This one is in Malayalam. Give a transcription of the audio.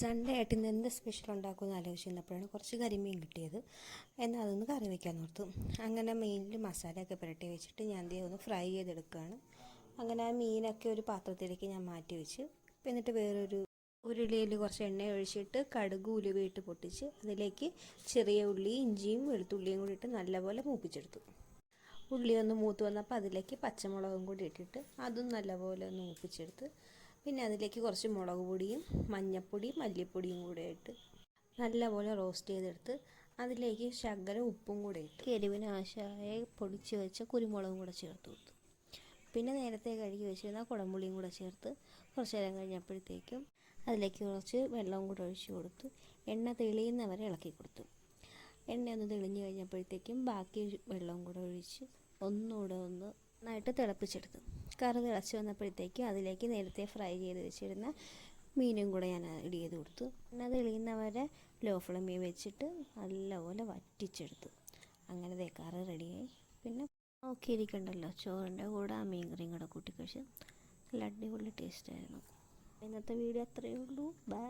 സൺഡേ ആയിട്ട് ഇന്ന് എന്ത് സ്പെഷ്യൽ ഉണ്ടാക്കുമെന്ന് ആലോചിച്ചിരുന്നപ്പോഴാണ് കുറച്ച് കരിമീൻ കിട്ടിയത്. എന്നാൽ അതൊന്ന് കറി വയ്ക്കാൻ ഓർത്തു. അങ്ങനെ മീനിൽ മസാലയൊക്കെ പുരട്ടി വെച്ചിട്ട് ഞാൻ എന്ത് ഒന്ന് ഫ്രൈ ചെയ്തെടുക്കുകയാണ്. അങ്ങനെ ആ മീനൊക്കെ ഒരു പാത്രത്തിലേക്ക് ഞാൻ മാറ്റി വെച്ച്. എന്നിട്ട് വേറൊരു ഉരുളിയിൽ കുറച്ച് എണ്ണ ഒഴിച്ചിട്ട് കടുക് ഉലുവയിട്ട് പൊട്ടിച്ച് അതിലേക്ക് ചെറിയ ഉള്ളി ഇഞ്ചിയും വെളുത്തുള്ളിയും കൂടി ഇട്ട് നല്ലപോലെ മൂപ്പിച്ചെടുത്തു. ഉള്ളി ഒന്ന് മൂത്ത് വന്നപ്പോൾ അതിലേക്ക് പച്ചമുളകും കൂടി ഇട്ടിട്ട് അതും നല്ലപോലെ ഒന്ന് മൂപ്പിച്ചെടുത്ത് പിന്നെ അതിലേക്ക് കുറച്ച് മുളക് പൊടിയും മഞ്ഞൾപ്പൊടിയും മല്ലിപ്പൊടിയും കൂടെ ഇട്ട് നല്ലപോലെ റോസ്റ്റ് ചെയ്തെടുത്ത് അതിലേക്ക് ശകലം ഉപ്പും കൂടെ ഇട്ട് എരിവിന് ആവശ്യമായ പൊടിച്ച് വെച്ച കുരുമുളകും കൂടെ ചേർത്ത് കൊടുത്തു. പിന്നെ നേരത്തെ കഴുകി വെച്ചിരുന്ന കുടംപുളിയും കൂടെ ചേർത്ത് കുറച്ച് നേരം കഴിഞ്ഞപ്പോഴത്തേക്കും അതിലേക്ക് കുറച്ച് വെള്ളവും കൂടെ ഒഴിച്ച് കൊടുത്തു. എണ്ണ തെളിയുന്നവരെ ഇളക്കി കൊടുത്തു. എണ്ണ ഒന്ന് തെളിഞ്ഞ് കഴിഞ്ഞപ്പോഴത്തേക്കും ബാക്കി വെള്ളവും കൂടെ ഒഴിച്ച് ഒന്നുകൂടെ ഒന്ന് നന്നായിട്ട് തിളപ്പിച്ചെടുത്തു. കറി തിളച്ച് വന്നപ്പോഴത്തേക്ക് അതിലേക്ക് നേരത്തെ ഫ്രൈ ചെയ്ത് വെച്ചിരുന്ന മീനും കൂടെ ഞാൻ ഇടി ചെയ്ത് കൊടുത്തു. പിന്നെ അത് എളിയുന്നവരെ ലോ ഫ്ലെയിമിൽ വെച്ചിട്ട് നല്ലപോലെ വറ്റിച്ചെടുത്തു. അങ്ങനെ കറി റെഡിയായി. പിന്നെ നോക്കിയിരിക്കണ്ടല്ലോ ചോറിന്റെ കൂടെ ആ മീൻ കറിയും കൂടെ കൂട്ടി നല്ല അടിപൊളി ടേസ്റ്റായിരുന്നു ഇന്നത്തെ വീഡിയോ അത്രയേ ഉള്ളൂ. ബൈ